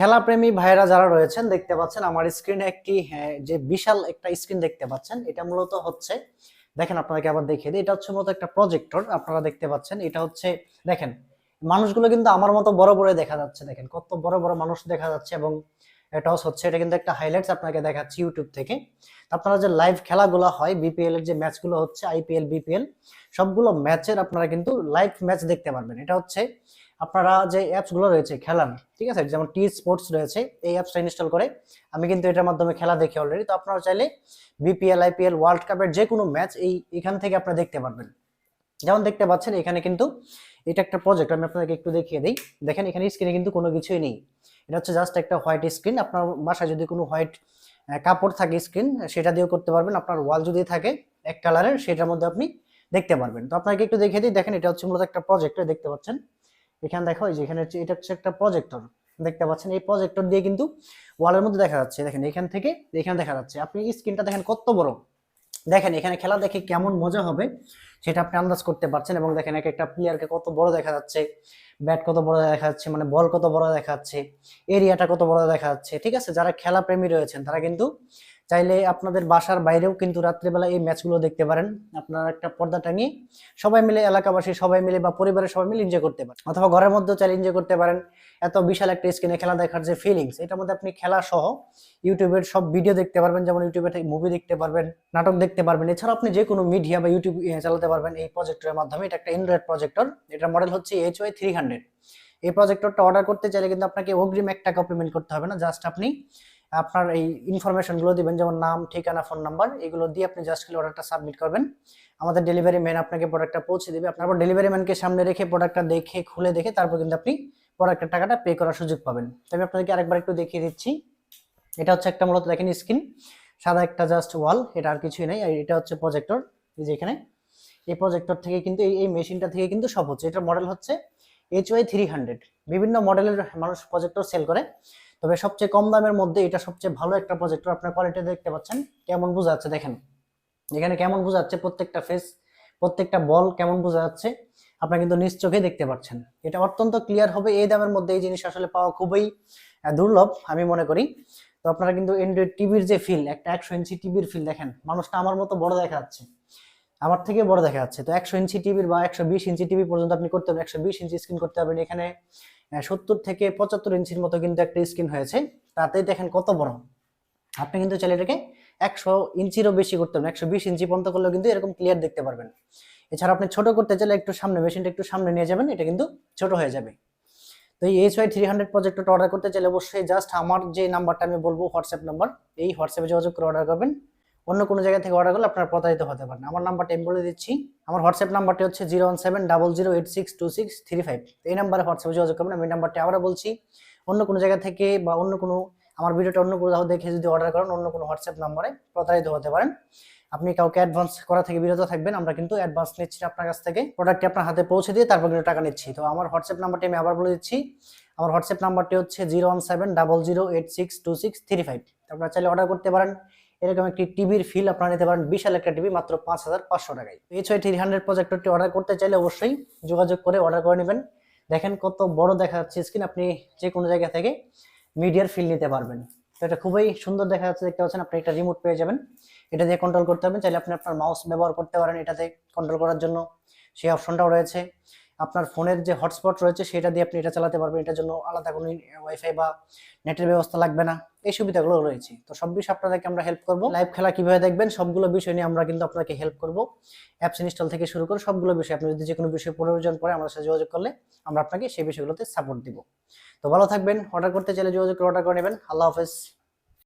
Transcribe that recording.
খেলাপ্রেমী ভাইরা যারা রয়েছেন দেখতে পাচ্ছেন আমার স্ক্রিনে একটি হ্যাঁ, যে বিশাল একটা স্ক্রিন দেখতে পাচ্ছেন। এটা মূলত হচ্ছে দেখেন আপনাদেরকে আবার দেখিয়ে দিই এটা হচ্ছে মূলত একটা প্রজেক্টর আপনারা দেখতে পাচ্ছেন। এটা হচ্ছে দেখেন মানুষগুলো কিন্তু আমার মতো বড় বড় দেখা যাচ্ছে দেখেন কত বড় বড় মানুষ দেখা যাচ্ছে এবং এটাও হচ্ছে, এটা কিন্তু একটা হাইলাইটস আপনাকে দেখাচ্ছি ইউটিউব থেকে। আপনারা যে লাইভ খেলাগুলো হয় বিপিএল এর যে ম্যাচগুলো হচ্ছে আইপিএল বিপিএল সবগুলো ম্যাচের আপনারা কিন্তু লাইভ ম্যাচ দেখতে পারবেন। এটা হচ্ছে আপনারা যে অ্যাপসগুলো রয়েছে খেলার, ঠিক আছে? যেমন টি স্পোর্টস রয়েছে, এই অ্যাপসটা ইনস্টল করে আমি কিন্তু এটার মাধ্যমে খেলা দেখি অলরেডি তো আপনারা চাইলে বিপিএল আইপিএল ওয়ার্ল্ড কাপের যে কোনো ম্যাচ এই, এখান থেকে আপনারা দেখতে পারবেন। যেমন দেখতে পাচ্ছেন, এখানে কিন্তু এটা একটা প্রজেক্ট আমি আপনাদেরকে একটু দেখিয়ে দিই। দেখেন, এখানে স্ক্রিনে কিন্তু কোনো কিছুই নেই। এটা হচ্ছে জাস্ট একটা হোয়াইট স্ক্রিন আপনার বাসায় যদি কোনো হোয়াইট কাপড় থাকে স্ক্রিন সেটা দিয়েও করতে পারবেন। আপনার ওয়াল যদি থাকে এক কালারের সেটার মধ্যে আপনি দেখতে পারবেন। তো আপনাকে একটু দেখিয়ে দিই। দেখেন, এটা হচ্ছে মূলত একটা প্রজেক্টর দেখতে পাচ্ছেন? এখানে দেখো যে এখানে এটা হচ্ছে একটা প্রজেক্টর দেখতে পাচ্ছেন, এই প্রজেক্টর দিয়ে কিন্তু ওয়ালের মধ্যে দেখা যাচ্ছে। দেখেন, এখান থেকে এখানে দেখা যাচ্ছে। আপনি স্ক্রিনটা দেখেন কত বড়। দেখেন, এখানে খেলা দেখে কেমন মজা হবে। সেটা আপনি আন্দাজ করতে পারছেন এবং দেখেন এক একটা প্লেয়ারকে কত বড় দেখা যাচ্ছে ব্যাট কত বড় দেখা যাচ্ছে মানে বল কত বড় দেখা যাচ্ছে এরিয়াটা কত বড় দেখা যাচ্ছে, ঠিক আছে? যারা খেলা প্রেমী রয়েছেন, তারা কিন্তু চাইলে আপনাদের বাসার বাইরেও কিন্তু রাত্রিবেলা এই ম্যাচগুলো দেখতে পারেন। আপনারা একটা পর্দা টাঙিয়ে সবাই মিলে এলাকাবাসী সবাই মিলে বা পরিবারের সবাই মিলে এনজয় করতে পারেন। অথবা ঘরের মধ্যেও চাইলে এনজয় করতে পারেন। এত বিশাল একটা স্ক্রিনে খেলা দেখার যে ফিলিংস এটার মধ্যে আপনি খেলা সহ ইউটিউবের সব ভিডিও দেখতে পারবেন। যেমন ইউটিউবে মুভি দেখতে পারবেন, নাটক দেখতে পারবেন। এছাড়াও আপনি যে কোনো মিডিয়া বা ইউটিউব চালাতে পারবেন এই প্রজেক্টরের মাধ্যমে। এটা একটা অ্যান্ড্রয়েড প্রজেক্টর এটার মডেল হচ্ছে এইচ ওয়াই থ্রি হান্ড্রেড এই প্রজেক্টরটা অর্ডার করতে চাইলে কিন্তু আপনাকে অগ্রিম এক টাকা পেমেন্ট করতে হবে না জাস্ট আপনি আপনার এই ইনফরমেশনগুলো দিবেন, যেমন নাম, ঠিকানা ফোন নাম্বার এগুলো দিয়ে আপনি জাস্ট খালি অর্ডারটা সাবমিট করবেন। আমাদের ডেলিভারি ম্যান আপনাকে প্রোডাক্টটা পৌঁছে দেবে। আপনার ডেলিভারি ম্যানকে সামনে রেখে প্রোডাক্টটা দেখে, খুলে দেখে তারপর কিন্তু আপনি প্রোডাক্টের টাকাটা পে করার সুযোগ পাবেন। তো আমি আপনাদেরকে আরেকবার একটু দেখিয়ে দিচ্ছি। এটা হচ্ছে একটা মূলত দেখেন স্ক্রিন সাদা একটা জাস্ট ওয়াল এটা আর কিছুই নেই। এটা হচ্ছে প্রজেক্টর এই যে এখানে। এই প্রজেক্টর থেকে কিন্তু এই মেশিনটা থেকে কিন্তু সব হচ্ছে। এটার মডেল হচ্ছে এইচ ওয়াই থ্রি হান্ড্রেড বিভিন্ন মডেলের মানুষ প্রজেক্টর সেল করে। তবে সবচেয়ে কম দামের মধ্যে এটা সবচেয়ে ভালো একটা প্রজেক্টর আপনার কোয়ালিটি দেখতে পাচ্ছেন। কেমন বোঝা যাচ্ছে দেখেন। এখানে কেমন বোঝা যাচ্ছে প্রত্যেকটা ফেস প্রত্যেকটা বল কেমন বোঝা যাচ্ছে, আপনারা কিন্তু নিজ চোখে দেখতে পাচ্ছেন। এটা অত্যন্ত ক্লিয়ার হবে, এই দামের মধ্যে এই জিনিস আসলে পাওয়া খুবই দুর্লভ, আমি মনে করি। তো আপনারা কিন্তু অ্যান্ড্রয়েড টিভির যে ফিল একটা একশো ইঞ্চি টিভির ফিল দেখেন। মানুষটা আমার মতো বড় দেখা যাচ্ছে। আমার থেকে বড় দেখা যাচ্ছে। তো একশো ইঞ্চি টিভির বা একশো বিশ ইঞ্চি টিভি পর্যন্ত আপনি করতে পারবেন একশো বিশ ইঞ্চি স্ক্রিন করতে পারবেন। এখানে সত্তর থেকে পঁচাত্তর ইঞ্চির মতো কিন্তু একটা স্ক্রিন হয়েছে। তাতেই দেখেন কত বড়। আপনি কিন্তু চাইলে এটাকে একশো ইঞ্চিরও বেশি করতে পারবেন একশো বিশ ইঞ্চি পর্যন্ত করলেও কিন্তু এরকম ক্লিয়ার দেখতে পারবেন। এছাড়া আপনি ছোট করতে চাইলে একটু সামনে মেশিনটা একটু সামনে নিয়ে যাবেন, এটা কিন্তু ছোট হয়ে যাবে। তো এই এইচ ওয়াই থ্রি হান্ড্রেড প্রজেক্টটা অর্ডার করতে চাইলে অবশ্যই জাস্ট আমার যে নাম্বারটা আমি বলব হোয়াটসঅ্যাপ নাম্বার এই হোয়াটসঅ্যাপে যোগাযোগ করে অর্ডার করবেন। অন্য কোনো জায়গা থেকে অর্ডার করলে আপনারা প্রতারিত হতে পারেন। আমার নাম্বারটা আমি বলে দিচ্ছি। আমার হোয়াটসঅ্যাপ নাম্বারটি হচ্ছে zero one seven double zero eight six two six three five এই নাম্বারে হোয়াটসঅ্যাপে যোগাযোগ করবেন। আমি নাম্বারটি আবারও বলছি, অন্য কোনো জায়গা থেকে বা অন্য কোনো, আমার ভিডিওটা অন্য কোথাও দেখে যদি অর্ডার করেন, অন্য কোনো হোয়াটসঅ্যাপ নাম্বারে প্রতারিত হতে পারেন। আপনি কাউকে অ্যাডভান্স করা থেকে বিরত থাকবেন, আমরা কিন্তু অ্যাডভান্স নিচ্ছি আপনার কাছ থেকে। প্রোডাক্টটি আপনার হাতে পৌঁছে দিয়ে তারপর কিন্তু টাকা নিচ্ছি। তো আমার হোয়াটসঅ্যাপ নাম্বারটি আমি আবার বলে দিচ্ছি। আমার হোয়াটসঅ্যাপ নাম্বারটি হচ্ছে zero one seven double zero eight six two six three five আপনারা চাইলে অর্ডার করতে পারেন। এরকম একটি টিভির ফিল আপনারা নিতে পারেন। বিশাল একটা টিভি মাত্র পাঁচ হাজার পাঁচশো টাকায়। এইচ ওয়াই থ্রি হান্ড্রেড প্রজেক্টরটি অর্ডার করতে চাইলে অবশ্যই যোগাযোগ করে অর্ডার করে নেবেন। দেখেন কত বড় দেখা যাচ্ছে স্ক্রিন আপনি যে কোনো জায়গা থেকে মিডিয়ার ফিল নিতে পারবেন। তো এটা খুবই সুন্দর দেখা যাচ্ছে, দেখতে পাচ্ছেন আপনি একটা রিমোট পেয়ে যাবেন। এটা দিয়ে কন্ট্রোল করতে পারবেন। চাইলে আপনি আপনার মাউস ব্যবহার করতে পারেন এটাতে। কন্ট্রোল করার জন্য সেই অপশনটাও রয়েছে। আপনার ফোনের যে হটস্পট রয়েছে সেটা দিয়ে আপনি এটা চালাতে পারবেন। এটার জন্য আলাদা কোনো ওয়াইফাই বা নেটের ব্যবস্থা লাগবে না। এই সুবিধাগুলো রয়েছে। তো সব বিষয় আপনাদেরকে আমরা হেল্প করব। লাইভ খেলা কীভাবে দেখবেন সবগুলো বিষয় নিয়ে আমরা কিন্তু আপনাকে হেল্প করব। অ্যাপস ইনস্টল থেকে শুরু করে সবগুলো বিষয় আপনি যদি যে কোনো বিষয় প্রয়োজন পড়ে আমাদের সাথে যোগাযোগ করলে আমরা আপনাকে সেই বিষয়গুলোতে সাপোর্ট দিব। তো ভালো থাকবেন। অর্ডার করতে চাইলে যোগাযোগ করে অর্ডার করে নেবেন। আল্লাহ হাফেজ।